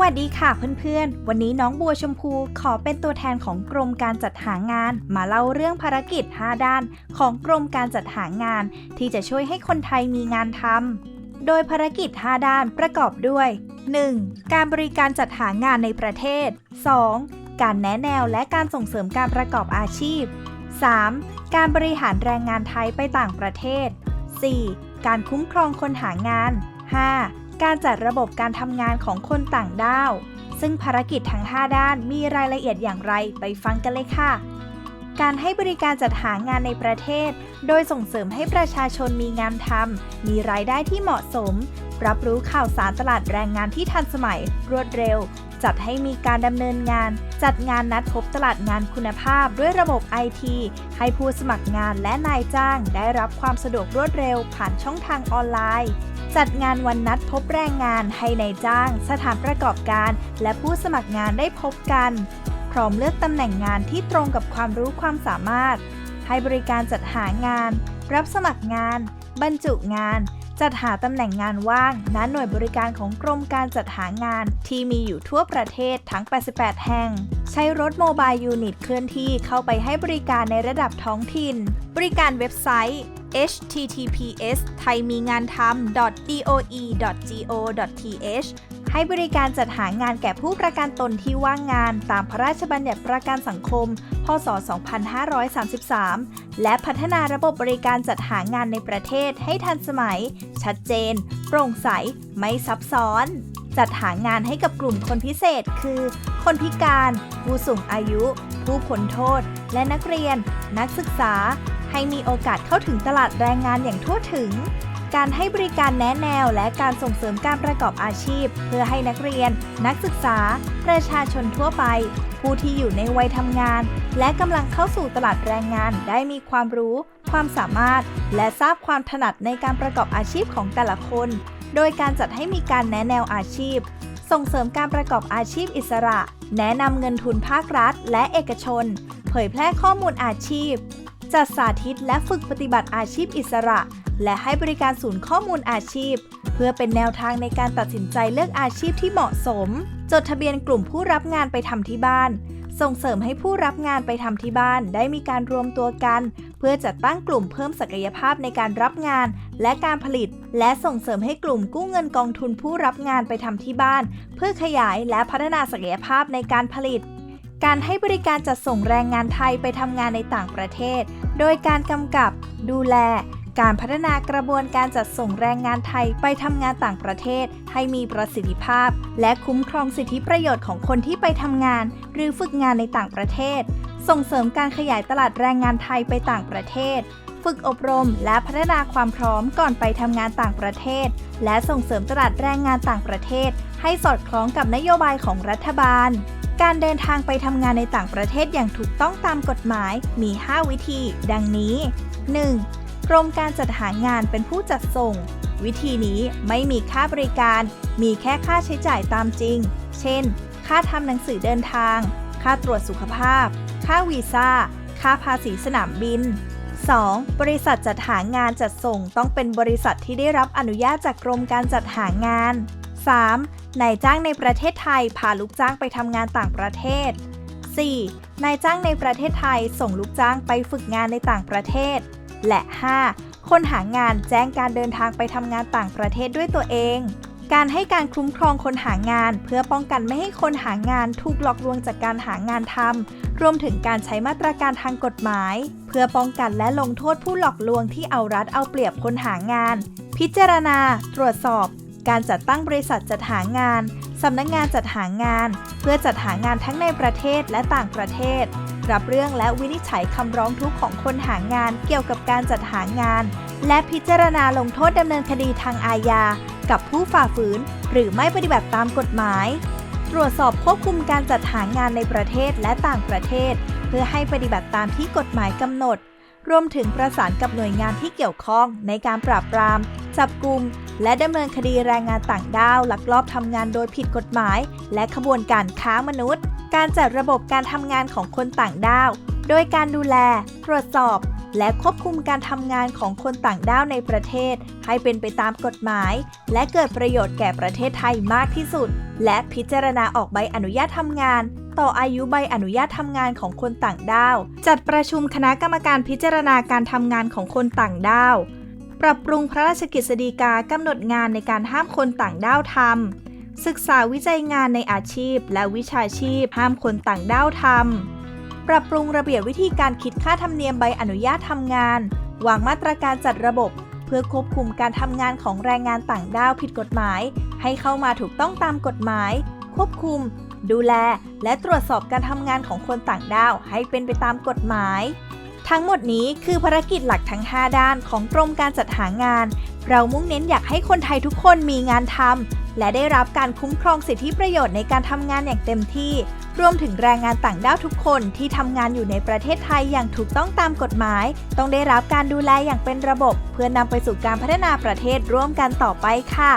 วัสดีค่ะเพื่อนๆ วันนี้น้องบัวชมพูขอเป็นตัวแทนของกรมการจัดหางาน มาเล่าเรื่องภารกิจ 5 ด้าน ของกรมการจัดหางาน ที่จะช่วยให้คนไทยมีงานทำ โดยภารกิจ 5 ด้านประกอบด้วย 1. การบริการจัดหางานในประเทศ 2. การแนะแนวและการส่งเสริมการประกอบอาชีพ 3. การบริหารแรงงานไทยไปต่างประเทศ 4. การคุ้มครองคนหางาน 5. การจัดระบบการทำงานของคนต่างด้าว ซึ่งภารกิจทั้ง 5 ด้านมีรายละเอียดอย่างไรไปฟังกันเลยค่ะ การให้บริการจัดหางานในประเทศ โดยส่งเสริมให้ประชาชนมีงานทำ มีรายได้ที่เหมาะสม รับรู้ข่าวสารตลาดแรงงานที่ทันสมัย รวดเร็ว จัดให้มีการดำเนินงาน จัดงานนัดพบตลาดงานคุณภาพด้วยระบบ IT ให้ผู้สมัครงานและนายจ้าง ได้รับความสะดวกรวดเร็ว ผ่านช่องทางออนไลน์จัดงานวันนัดพบแรงงานให้ในายจ้าง สถานประกอบการ และผู้สมัครงานได้พบกัน พร้อมเลือกตำแหน่งงานที่ตรงกับความรู้ความสามารถ ให้บริการจัดหางาน รับสมัครงาน บรรจุงาน จัดหาตำแหน่งงานว่างณหน่วยบริการของกรมการจัดหางานที่มีอยู่ทั่วประเทศทั้ง 88 แห่ง ใช้รถโมบายยูนิตเคลื่อนที่เข้าไปให้บริการในระดับท้องถิ่น บริการเว็บไซต์ https ไทยมีงานทำ doe.go.th ให้บริการจัดหางานแก่ผู้ประกันตนที่ว่างงานตามพระราชบัญญัติประกันสังคม พศ 2533 และพัฒนาระบบบริการจัดหางานในประเทศให้ทันสมัย ชัดเจน โปร่งใส ไม่ซับซ้อน จัดหางานให้กับกลุ่มคนพิเศษ คือ คนพิการ ผู้สูงอายุ ผู้พ้นโทษ และนักเรียน นักศึกษา ให้มีโอกาสเข้าถึงตลาดแรงงานอย่างทั่วถึง การให้บริการแนะแนวและการส่งเสริมการประกอบอาชีพ เพื่อให้นักเรียน นักศึกษา ประชาชนทั่วไป ผู้ที่อยู่ในวัยทำงาน และกำลังเข้าสู่ตลาดแรงงานได้มีความรู้ ความสามารถ และทราบความถนัดในการประกอบอาชีพของแต่ละคน โดยการจัดให้มีการแนะแนวอาชีพ ส่งเสริมการประกอบอาชีพอิสระ แนะนำเงินทุนภาครัฐ และเอกชน เผยแพร่ข้อมูลอาชีพ จัดสาธิตและฝึกปฏิบัติอาชีพอิสระ และให้บริการศูนย์ข้อมูลอาชีพ เพื่อเป็นแนวทางในการตัดสินใจเลือกอาชีพที่เหมาะสม จดทะเบียนกลุ่มผู้รับงานไปทำที่บ้าน ส่งเสริมให้ผู้รับงานไปทำที่บ้าน ได้มีการรวมตัวกัน เพื่อจัดตั้งกลุ่มเพิ่มศักยภาพในการรับงาน และการผลิต และส่งเสริมให้กลุ่มกู้เงินกองทุนผู้รับงานไปทำที่บ้าน เพื่อขยายและพัฒนาศักยภาพในการผลิต การให้บริการจัดส่งแรงงานไทยไปทำงานในต่างประเทศ โดยการกำกับดูแล การพัฒนากระบวนการจัดส่งแรงงานไทยไปทำงานต่างประเทศ ให้มีประสิทธิภาพ และคุ้มครองสิทธิประโยชน์ของคนที่ไปทำงาน หรือฝึกงานในต่างประเทศ ส่งเสริมการขยายตลาดแรงงานไทยไปต่างประเทศ ฝึกอบรมและพัฒนาความพร้อมก่อนไปทำงานต่างประเทศ และส่งเสริมตลาดแรงงานต่างประเทศ ให้สอดคล้องกับนโยบายของรัฐบาล การเดินทางไปทำงานในต่างประเทศอย่างถูกต้องตามกฎหมายมี 5 วิธี ดังนี้ 1. กรมการจัดหางานเป็นผู้จัดส่ง วิธีนี้ไม่มีค่าบริการ มีแค่ค่าใช้จ่ายตามจริง เช่น ค่าทำหนังสือเดินทาง ค่าตรวจสุขภาพ ค่าวีซ่า ค่าภาษีสนามบิน 2. บริษัทจัดหางานจัดส่งต้องเป็นบริษัทที่ได้รับอนุญาตจากกรมการจัดหางาน 3. นายจ้างในประเทศไทยพาลูกจ้างไปทำงานต่างประเทศ 4. นายจ้างในประเทศไทยส่งลูกจ้างไปฝึกงานในต่างประเทศ และ 5. คนหางานแจ้งการเดินทางไปทำงานต่างประเทศด้วยตัวเอง การให้การคุ้มครองคนหางาน เพื่อป้องกันไม่ให้คนหางานถูกหลอกลวงจากการหางานทำรวมถึงการใช้มาตรการทางกฎหมาย เพื่อป้องกันและลงโทษผู้หลอกลวงที่เอารัดเอาเปรียบคนหางาน พิจารณา ตรวจสอบ การจัดตั้งบริษัทจัดหางาน สำนักงงานจัดหางาน เพื่อจัดหางานทั้งในประเทศและต่างประเทศ รับเรื่องและวินิจฉัยคำร้องทุกข์ของคนหางานเกี่ยวกับการจัดหางาน และพิจารณาลงโทษดำเนินคดีทางอาญา กับผู้ฝ่าฝืน หรือไม่ปฏิบัติตามกฎหมาย ตรวจสอบควบคุมการจัดหางานในประเทศและต่างประเทศ เพื่อให้ปฏิบัติตามที่กฎหมายกำหนด รวมถึงประสานกับหน่วยงานที่เกี่ยวข้องในการปราบปราม จับกลุ่มและดำเนินคดีแรงงานต่างด้าวลักลอบทำงานโดยผิดกฎหมาย และขบวนการค้ามนุษย์ การจัดระบบการทำงานของคนต่างด้าว โดยการดูแล ตรวจสอบ และควบคุมการทำงานของคนต่างด้าวในประเทศ ให้เป็นไปตามกฎหมาย และเกิดประโยชน์แก่ประเทศไทยมากที่สุด และพิจารณาออกใบอนุญาตทำงาน ต่ออายุใบอนุญาตทำงานของคนต่างด้าว จัดประชุมคณะกรรมการพิจารณาการทำงานของคนต่างด้าว ปรับปรุงพระราชกฤษฎีกากำหนดงานในการห้ามคนต่างด้าวทำศึกษาวิจัยงานในอาชีพ และวิชาชีพห้ามคนต่างด้าวทำปรับปรุงระเบียบวิธีการคิดค่าธรรมเนียมใบอนุญาตทำงาน วางมาตรการจัดระบบเพื่อควบคุมการทำงานของแรงงานต่างด้าวผิดกฎหมาย ให้เข้ามาถูกต้องตามกฎหมาย ควบคุม ดูแล และตรวจสอบการทำงานของคนต่างด้าวให้เป็นไปตามกฎหมาย ทั้งหมดนี้คือภารกิจหลักทั้ง 5 ด้านของกรมการจัดหางาน เรามุ่งเน้นอยากให้คนไทยทุกคนมีงานทำและได้รับการคุ้มครองสิทธิประโยชน์ในการทำงานอย่างเต็มที่ รวมถึงแรงงานต่างด้าวทุกคนที่ทำงานอยู่ในประเทศไทยอย่างถูกต้องตามกฎหมาย ต้องได้รับการดูแลอย่างเป็นระบบ เพื่อนำไปสู่การพัฒนาประเทศร่วมกันต่อไปค่ะ